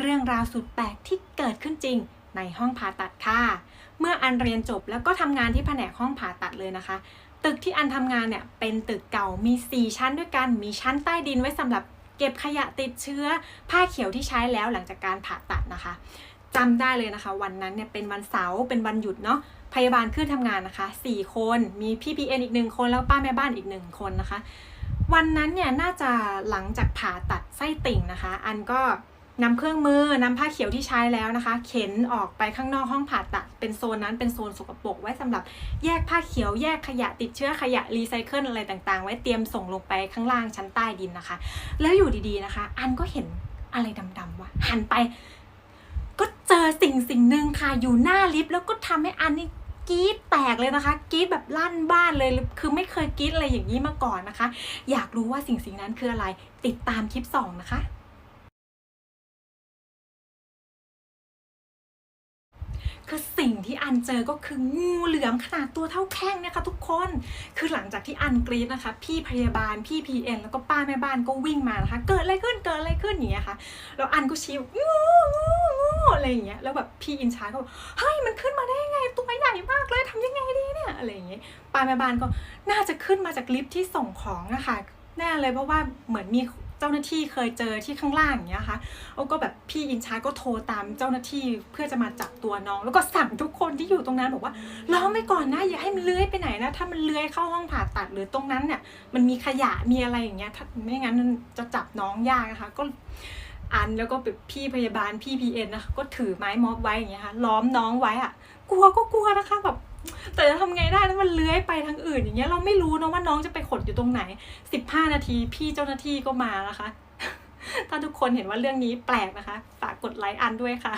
เรื่องราวสุดแปลกที่เกิดขึ้นจริงในห้องผ่าตัดค่ะ เมื่ออันเรียนจบแล้วก็ทำงานที่แผนกห้องผ่าตัดเลยนะคะ ตึกที่อันทำงานเนี่ยเป็นตึกเก่ามี 4 ชั้นด้วยกัน มีชั้นใต้ดินไว้สำหรับเก็บขยะติดเชื้อ ผ้าเขียวที่ใช้แล้วหลังจากการผ่าตัดนะคะจำได้เลยนะคะ วันนั้นเนี่ยเป็นวันเสาร์เป็นวันหยุดเนาะพยาบาลขึ้นทำงานนะคะ 4 คนมีพี่พีเอ็นอีกหนึ่งคนแล้วป้าแม่บ้านอีกหนึ่งคนนะคะ วันนั้นเนี่ยน่าจะหลังจากผ่าตัดไส้ติ่งนะคะ อันก็ นำเครื่องมือนำผ้าเขียวที่ใช้แล้วนะคะ เข็นออกไปข้างนอกห้องผ่าตัด เป็นโซนนั้นเป็นโซนสกปรกไว้สำหรับแยกผ้าเขียวแยกขยะติดเชื้อขยะรีไซเคิลอะไรต่างๆ ไว้เตรียมส่งลงไปข้างล่างชั้นใต้ดินนะคะ แล้วอยู่ดีๆนะคะ อันก็เห็นอะไรดำๆว่ะหันไป ก็เจอสิ่งสิ่งหนึ่งค่ะอยู่หน้าลิฟต์แล้วก็ทำให้อันนี่กรี๊ดแตกเลยนะคะกรี๊ดแบบลั่นบ้านเลย คือไม่เคยกรี๊ดอะไรอย่างนี้มาก่อนนะคะ อยากรู้ว่าสิ่งสิ่งนั้นคืออะไร ติดตามคลิป 2 นะคะ คือสิ่งที่อันเจอก็คืองูเหลือมขนาดตัวเท่าแข้งเนี่ยค่ะทุกคน คือหลังจากที่อันกรีดนะคะ พี่พยาบาลพี่พีเอ็นแล้วก็ป้าแม่บ้านก็วิ่งมานะคะ เกิดอะไรขึ้นเกิดอะไรขึ้นอย่างเงี้ยค่ะแล้วอันก็ชี้งูงูงูอะไรอย่างเงี้ยแล้วแบบพี่อินชาก็บอกเฮ้ยมันขึ้นมาได้ยังไงตัวใหญ่มากเลยทำยังไงดีเนี่ยอะไรอย่างเงี้ยป้าแม่บ้านก็น่าจะขึ้นมาจากลิฟท์ที่ส่งของอะคะแน่เลยเพราะว่าเหมือนมี เจ้าหน้าที่เคยเจอที่ข้างล่างอย่างเงี้ยค่ะแล้ก็แบบพี่อินชาก็โทรตามเจ้าหน้าที่เพื่อจะมาจับตัวน้อง แล้วก็สั่งทุกคนที่อยู่ตรงนั้นบอกว่าล้อมไว้ก่อนนะอย่าให้มันเลื้อยไปไหนนะถ้ามันเลื้อยเข้าห้องผ่าตัดหรือตรงนั้นเนี่ยมันมีขยะมีอะไรอย่างเงี้ยถ้าไม่งั้นมันจะจับน้องยากนะคะก็อันแล้วก็แบบพี่พยาบาลพี่พีเอ็นนะคะก็ถือไม้ม็อบไว้อย่างเงี้ยค่ะล้อมน้องไว้อะกลัวก็กลัวนะคะแบบ แต่จะทำไงได้ถ้ามันเลื้อยไปทางอื่นอย่างเงี้ยเราไม่รู้นะว่าน้องจะไปขดอยู่ตรงไหน 15 นาทีพี่เจ้าหน้าที่ก็มานะคะ ถ้าทุกคนเห็นว่าเรื่องนี้แปลกนะคะ ฝากกดไลค์อันด้วยค่ะ